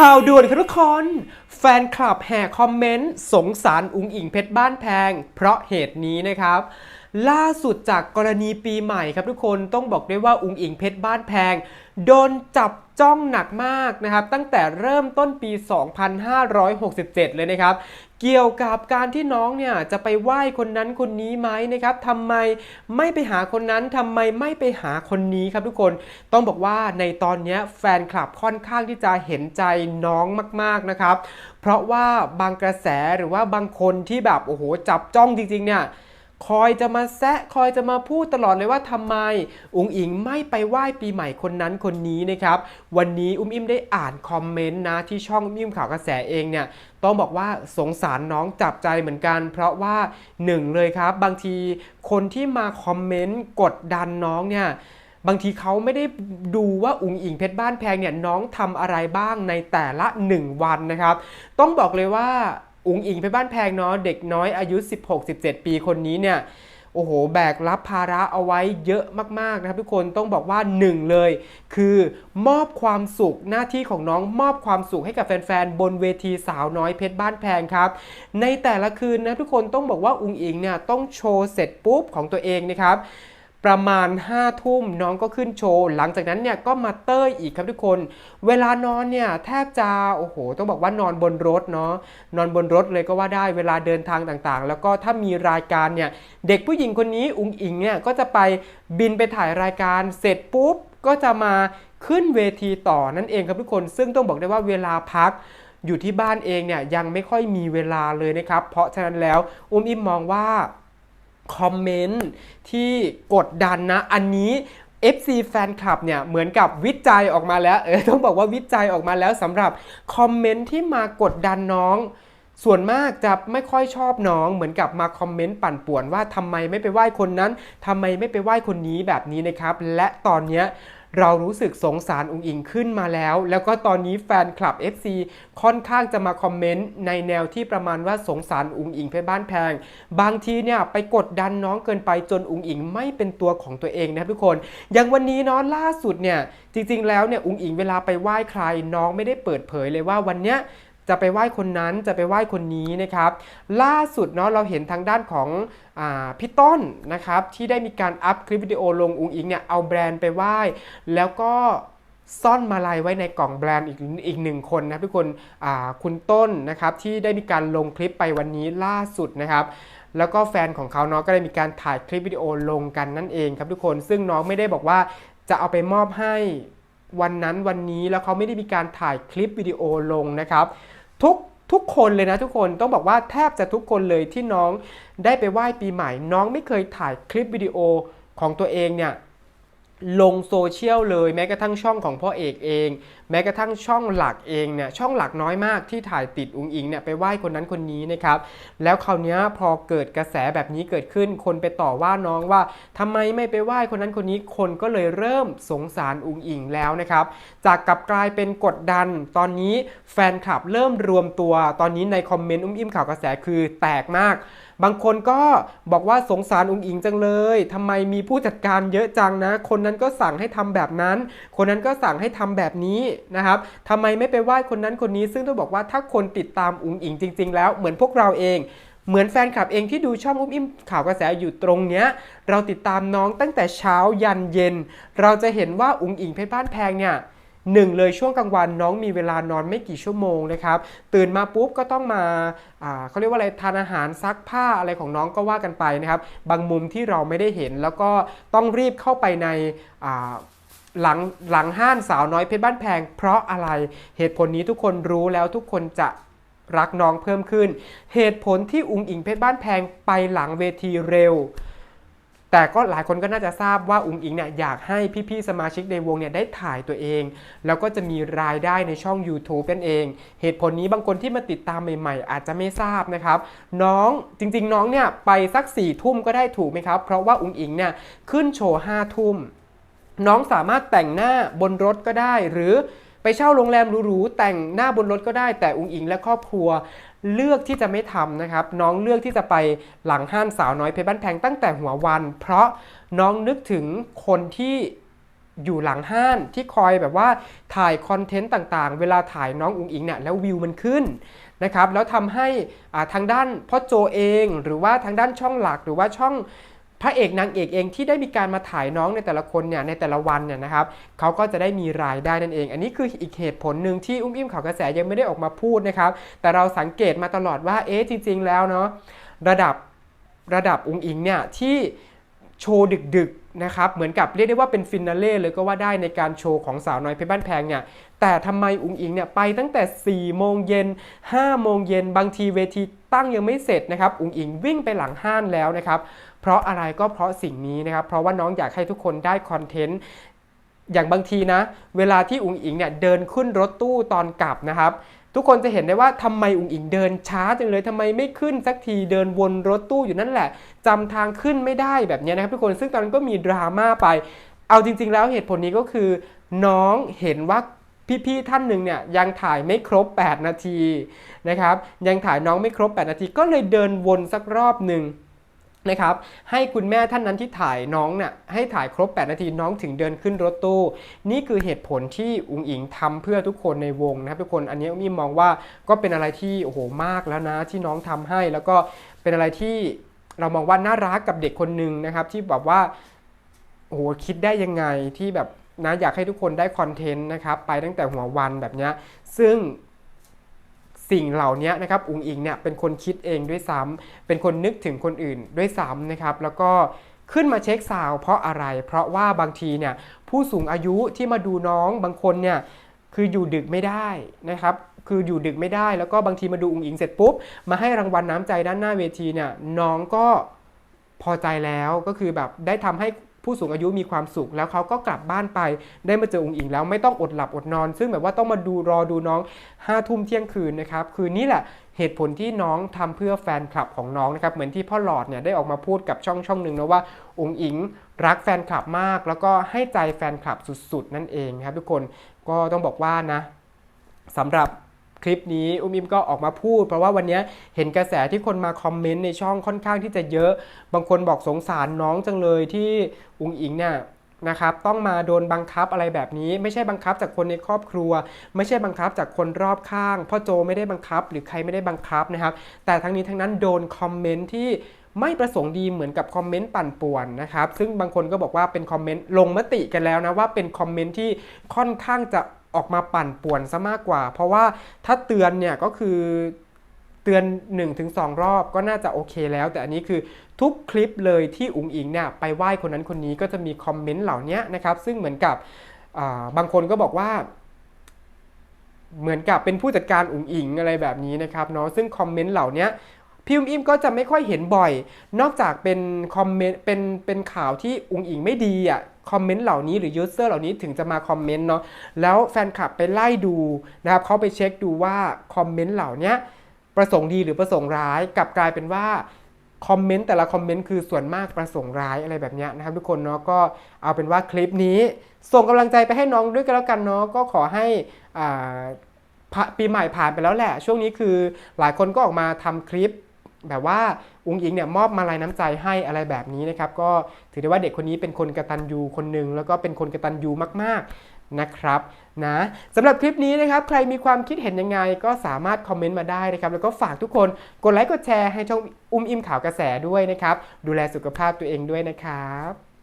ข่าวด่วนครับทุกคน แฟนคลับแห่คอมเมนต์ สงสารอุงอิงเพชรบ้านแพง เพราะเหตุนี้นะครับ ล่าสุดจากกรณีปีใหม่ครับทุกคนต้องบอกได้ว่าอุงอิงเพชรบ้านแพง โดนจับจ้องหนักมากนะครับตั้งแต่เริ่มต้นปี 2567 เลยนะครับ เกี่ยวกับการที่น้องเนี่ยจะไปไหว้คนนั้นคนนี้ไหมนะครับทำไมไม่ไปหาคนนั้นทำไมไม่ไปหาคนนี้ครับทุกคนต้องบอกว่าในตอนนี้แฟนคลับค่อนข้างที่จะเห็นใจน้องมากๆนะครับ เพราะว่าบางกระแสหรือว่าบางคนที่แบบโอ้โหจับจ้องจริงๆเนี่ย คอยจะมาแซะคอยจะมาพูดตลอดเลยว่าทำไม อุงอิงไม่ไปไหว้ปีใหม่คนนั้นคนนี้นะครับ วันนี้อุ้มอิมได้อ่านคอมเมนต์นะที่ช่องอุ้มอิมข่าวกระแสเองเนี่ยต้องบอกว่าสงสารน้องจับใจเหมือนกัน เพราะว่าหนึ่งเลยครับ บางทีคนที่มาคอมเมนต์กดดันน้องเนี่ยบางทีเขาไม่ได้ดูว่าอุ๋งอิงเพชรบ้านแพงเนี่ยน้องทำอะไรบ้างในแต่ละ 1 วันนะครับ ต้องบอกเลยว่า อุงอิงเพชรบ้านแพงเนาะเด็กน้อยอายุ 16-17 ปีคนนี้เนี่ยโอ้โห แบกรับภาระเอาไว้เยอะมาก ๆ นะครับทุกคนต้องบอกว่าหนึ่งเลย คือมอบความสุขหน้าที่ของน้องมอบความสุขให้กับแฟน ๆ บนเวทีสาวน้อยเพชรบ้านแพงครับ ในแต่ละคืนนะทุกคนต้องบอกว่าอุงอิงเนี่ยต้องโชว์เสร็จปุ๊บของตัวเองนะครับ ประมาณ5ทุ่มน้องก็ขึ้นโชว์ หลังจากนั้นเนี่ยก็มาเต้ยอีกครับทุกคน เวลานอนเนี่ยแทบจะโอ้โห ต้องบอกว่านอนบนรถเนาะนอนบนรถเลยก็ว่าได้เวลาเดินทางต่างๆ แล้วก็ถ้ามีรายการเนี่ยเด็กผู้หญิงคนนี้อุงอิงเนี่ยก็จะไปบินไปถ่ายรายการเสร็จปุ๊บก็จะมาขึ้นเวทีต่อนั่นเองครับทุกคน ซึ่งต้องบอกได้ว่าเวลาพักอยู่ที่บ้านเองเนี่ยยังไม่ค่อยมีเวลาเลยนะครับ เพราะฉะนั้นแล้วอุ้มอิมมองว่า คอมเมนต์ที่กดดันนะ อันนี้ FC แฟนคลับเนี่ยเหมือนกับวิจัยออกมาแล้วเออต้องบอกว่าวิจัยออกมาแล้วสำหรับคอมเมนต์ที่มากดดันน้องส่วนมากจะไม่ค่อยชอบน้องเหมือนกับมาคอมเมนต์ปั่นป่วนว่าทำไมไม่ไปไหว้คนนั้นทำไมไม่ไปไหว้คนนี้แบบนี้นะครับ และตอนเนี้ย เรารู้สึกสงสารอุงอิงขึ้นมาแล้ว แล้วก็ตอนนี้แฟนคลับ FC ค่อนข้างจะมาคอมเมนต์ในแนวที่ประมาณว่าสงสารอุงอิงเพชรบ้านแพง บางทีเนี่ยไปกดดันน้องเกินไปจนอุงอิงไม่เป็นตัวของตัวเองนะครับทุกคน อย่างวันนี้เนาะล่าสุดเนี่ยจริงๆแล้วเนี่ยอุงอิงเวลาไปไหว้ใครน้องไม่ได้เปิดเผยเลยว่าวันเนี้ย จะไปไหว้คนนั้นจะไปไหว้คนนี้นะครับ ล่าสุดเนาะเราเห็นทางด้านของอพี่ต้นนะครับ ที่ได้มีการอัพคลิปวิดีโอลงอุงอิงเนี่ยเอาแบรนด์ไปไหว้ แล้วก็ซ่อนมาลัยไว้ในกล่องแบรนด์อีกอีกหนึ่งคนนะทุกคนคุณต้นนะครับที่ได้มีการลงคลิปไปวันนี้ล่าสุดนะครับแล้วก็แฟนของเขาเนาะก็ได้มีการถ่ายคลิปวิดีโอลงกันนั่นเองครับทุกคนซึ่งน้องไม่ได้บอกว่าจะเอาไปมอบให้วันนั้นวันนี้แล้วเขาไม่ได้มีการถ่ายคลิปวิดีโอลงนะครับ ทุกทุกคนเลยนะทุกคนต้องบอกว่าแทบจะทุกคนเลยที่น้องได้ไปไหว้ปีใหม่ น้องไม่เคยถ่ายคลิปวิดีโอของตัวเองเนี่ย ลงโซเชียลเลยแม้กระทั่งช่องของพ่อเอกเอง แม้กระทั่งช่องหลักเองเนี่ยช่องหลักน้อยมากที่ถ่ายติดอุงอิงเนี่ยไปไหว้คนนั้นคนนี้นะครับแล้วคราวนี้พอเกิดกระแสแบบนี้เกิดขึ้น คนไปต่อว่าน้องว่าทำไมไม่ไปไหว้คนนั้นคนนี้คนก็เลยเริ่มสงสารอุงอิงแล้วนะครับจากกลับกลายเป็นกดดัน ตอนนี้แฟนคลับเริ่มรวมตัว ตอนนี้ในคอมเมนต์อุ้มอิ่มข่าวกระแสคือแตกมาก บางคนก็บอกว่าสงสารอุงอิงจังเลยทำไมมีผู้จัดการเยอะจังนะ คนนั้นก็สั่งให้ทำแบบนั้น คนนั้นก็สั่งให้ทำแบบนี้นะครับทำไมไม่ไปไหว้คนนั้นคนนี้ ซึ่งต้องบอกว่าถ้าคนติดตามอุงอิงจริง ๆ แล้วเหมือนพวกเราเองเหมือนแฟนคลับเองที่ดูช่องอุ้มอิ่มข่าวกระแสอยู่ตรงเนี้ย เราติดตามน้องตั้งแต่เช้ายันเย็น เราจะเห็นว่าอุงอิงเพชรบ้านแพงเนี่ย หนึ่งเลยช่วงกลางวันน้องมีเวลานอนไม่กี่ชั่วโมงนะครับ ตื่นมาปุ๊บก็ต้องมาเขาเรียกว่าอะไรทานอาหารซักผ้าอะไรของน้องก็ว่ากันไปนะครับ บางมุมที่เราไม่ได้เห็นแล้วก็ต้องรีบเข้าไปในหลังหลังห้านสาวน้อยเพชรบ้านแพง เพราะอะไรเหตุผลนี้ทุกคนรู้แล้วทุกคนจะรักน้องเพิ่มขึ้น เหตุผลที่อุงอิงเพชรบ้านแพงไปหลังเวทีเร็ว แต่ก็หลายคนก็น่าจะทราบว่าอุงอิงเนี่ยอยากให้พี่ๆสมาชิกในวงเนี่ยได้ถ่ายตัวเอง แล้วก็จะมีรายได้ในช่อง YouTube นั่นเอง เหตุผลนี้บางคนที่มาติดตามใหม่ๆ อาจจะไม่ทราบนะครับ น้องจริงๆ น้องเนี่ยไปสัก4ี่ทุ่มก็ได้ถูกไหมครับ เพราะว่าอุงอิงเนี่ยขึ้นโชว์ห้าทุ่มน้องสามารถแต่งหน้าบนรถก็ได้หรือไปเช่าโรงแรมหรูๆแต่งหน้าบนรถก็ได้แต่อุงอิงและครอบครัว เลือกที่จะไม่ทำนะครับ น้องเลือกที่จะไปหลังห้านสาวน้อยเพชรบ้านแพงตั้งแต่หัววัน เพราะน้องนึกถึงคนที่อยู่หลังห้านที่คอยแบบว่าถ่ายคอนเทนต์ต่างๆ เวลาถ่ายน้องอุ๋งอิงเนี่ยแล้ววิวมันขึ้นนะครับแล้วทำให้อ่าทางด้านพ่อโจเอง หรือว่าทางด้านช่องหลักหรือว่าช่อง พระเอกนางเอกเองที่ได้มีการมาถ่ายน้องในแต่ละคนเนี่ยในแต่ละวันเนี่ยนะครับเขาก็จะได้มีรายได้นั่นเอง อันนี้คืออีกเหตุผลหนึ่งที่อุ้มอิ่มข่าวกระแสยังไม่ได้ออกมาพูดนะครับ แต่เราสังเกตมาตลอดว่าเอ๊ะจริง ๆ แล้วเนาะระดับระดับอุ้งอิงเนี่ยที่โชว์ดึกๆ นะครับเหมือนกับเรียกได้ว่าเป็นฟินาเล่เลยก็ว่าได้ในการโชว์ของสาวน้อยเพชรบ้านแพงเนี่ยแต่ทำไมอุ๋งอิงเนี่ยไปตั้งแต่ 4 โมงเย็น 5 โมงเย็น บางทีเวทีตั้งยังไม่เสร็จนะครับอุ๋งอิงวิ่งไปหลังห้านแล้วนะครับเพราะอะไรก็เพราะสิ่งนี้นะครับเพราะว่าน้องอยากให้ทุกคนได้คอนเทนต์อย่างบางทีนะ เวลาที่อุ๋งอิงเนี่ยเดินขึ้นรถตู้ตอนกลับนะครับ ทุกคนจะเห็นได้ว่าทำไมอุ๋งอิงเดินช้าจังเลยทำไมไม่ขึ้นสักทีเดินวนรถตู้อยู่นั่นแหละจำทางขึ้นไม่ได้แบบนี้นะครับทุกคนซึ่งตอนนั้นก็มีดราม่าไป เอาจริง ๆ แล้วเหตุผลนี้ก็คือ น้องเห็นว่าพี่ๆท่านหนึ่งเนี่ยยังถ่ายไม่ครบ 8 นาทีนะครับยังถ่ายน้องไม่ครบ 8 นาทีก็เลยเดินวนสักรอบหนึ่ง นะครับให้คุณแม่ท่านนั้นที่ถ่ายน้องเนี่ยให้ถ่ายครบ 8 นาทีน้องถึงเดินขึ้นรถตู้ นี่คือเหตุผลที่อุงอิงทำเพื่อทุกคนในวงนะครับทุกคนอันนี้มีมองว่าก็เป็นอะไรที่โอ้โหมากแล้วนะที่น้องทำให้ แล้วก็เป็นอะไรที่เรามองว่าน่ารักกับเด็กคนหนึ่งนะครับที่แบบว่าโอ้โหคิดได้ยังไงที่แบบนะอยากให้ทุกคนได้คอนเทนต์นะครับไปตั้งแต่หัววันแบบเนี้ยซึ่ง สิ่งเหล่านี้นะครับอุงอิงเนี่ยเป็นคนคิดเองด้วยซ้ำเป็นคนนึกถึงคนอื่นด้วยซ้ำนะครับแล้วก็ขึ้นมาเช็คซาวเพราะอะไร เพราะว่าบางทีเนี่ยผู้สูงอายุที่มาดูน้องบางคนเนี่ยคืออยู่ดึกไม่ได้นะครับคืออยู่ดึกไม่ได้แล้วก็บางทีมาดูอุงอิงเสร็จปุ๊บ มาให้รางวัลน้ำใจด้านหน้าเวทีเนี่ยน้องก็พอใจแล้วก็คือแบบได้ทำให้ ผู้สูงอายุมีความสุข แล้วเขาก็กลับบ้านไป ได้มาเจออุงอิงแล้วไม่ต้องอดหลับอดนอน ซึ่งแบบว่าต้องมาดูรอดูน้องห้าทุ่มเที่ยงคืนนะครับคือนี่แหละเหตุผลที่น้องทำเพื่อแฟนคลับของน้องนะครับเหมือนที่พ่อหลอดเนี่ยได้ออกมาพูดกับช่องช่องหนึ่งนะว่าองค์อิงรักแฟนคลับมาก แล้วก็ให้ใจแฟนคลับสุดๆ นั่นเองครับทุกคนก็ต้องบอกว่านะสำหรับ คลิปนี้อุ้มอิมก็ออกมาพูด เพราะว่าวันนี้เห็นกระแสที่คนมาคอมเมนต์ในช่องค่อนข้างที่จะเยอะ บางคนบอกสงสารน้องจังเลยที่อุงอิงเนี่ยนะครับต้องมาโดนบังคับอะไรแบบนี้ ไม่ใช่บังคับจากคนในครอบครัว ไม่ใช่บังคับจากคนรอบข้างพ่อโจไม่ได้บังคับ หรือใครไม่ได้บังคับนะครับ แต่ทั้งนี้ทั้งนั้นโดนคอมเมนต์ที่ไม่ประสงค์ดีเหมือนกับคอมเมนต์ปั่นป่วนนะครับ ซึ่งบางคนก็บอกว่าเป็นคอมเมนต์ลงมติกันแล้วนะว่าเป็นคอมเมนต์ที่ค่อนข้างจะ ออกมาปั่นป่วนซะมากกว่า เพราะว่าถ้าเตือนเนี่ยก็คือเตือน 1-2 รอบก็น่าจะโอเคแล้ว แต่อันนี้คือทุกคลิปเลยที่อุ๋งอิงเนี่ยไปไหว้คนนั้นคนนี้ก็จะมีคอมเมนต์เหล่านี้นะครับซึ่งเหมือนกับบางคนก็บอกว่า เหมือนกับเป็นผู้จัดการอุ๋งอิงอะไรแบบนี้นะครับเนาะซึ่งคอมเมนต์เหล่านี้ พี่อุ้มอิมก็จะไม่ค่อยเห็นบ่อย นอกจากเป็นคอมเมนต์เป็นเป็นข่าวที่อุงอิงไม่ดีอะคอมเมนต์เหล่านี้หรือยูเซอร์เหล่านี้ถึงจะมาคอมเมนต์เนาะแล้วแฟนคลับไปไล่ดูนะครับเขาไปเช็คดูว่าคอมเมนต์เหล่านี้ประสงค์ดีหรือประสงค์ร้ายกลับกลายเป็นว่าคอมเมนต์แต่ละคอมเมนต์คือส่วนมากประสงค์ร้ายอะไรแบบเนี้ยนะครับทุกคนเนาะก็เอาเป็นว่าคลิปนี้ ส่งกำลังใจไปให้น้องด้วยกันแล้วกันเนาะก็ขอให้ปีใหม่ผ่านไปแล้วแหละ ช่วงนี้คือหลายคนก็ออกมาทำคลิป แบบว่าอุ้งอิงเนี่ยมอบมาลายน้ำใจให้อะไรแบบนี้นะครับ ก็ถือได้ว่าเด็กคนนี้เป็นคนกระตันยูคนหนึ่งแล้วก็เป็นคนกระตันยูมาก ๆนะครับนะสำหรับคลิปนี้นะครับ ใครมีความคิดเห็นยังไง ก็สามารถคอมเมนต์มาได้นะครับ แล้วก็ฝากทุกคนกดไลค์กดแชร์ให้ช่องอุ้มอิมข่าวกระแสด้วยนะครับ ดูแลสุขภาพตัวเองด้วยนะครับ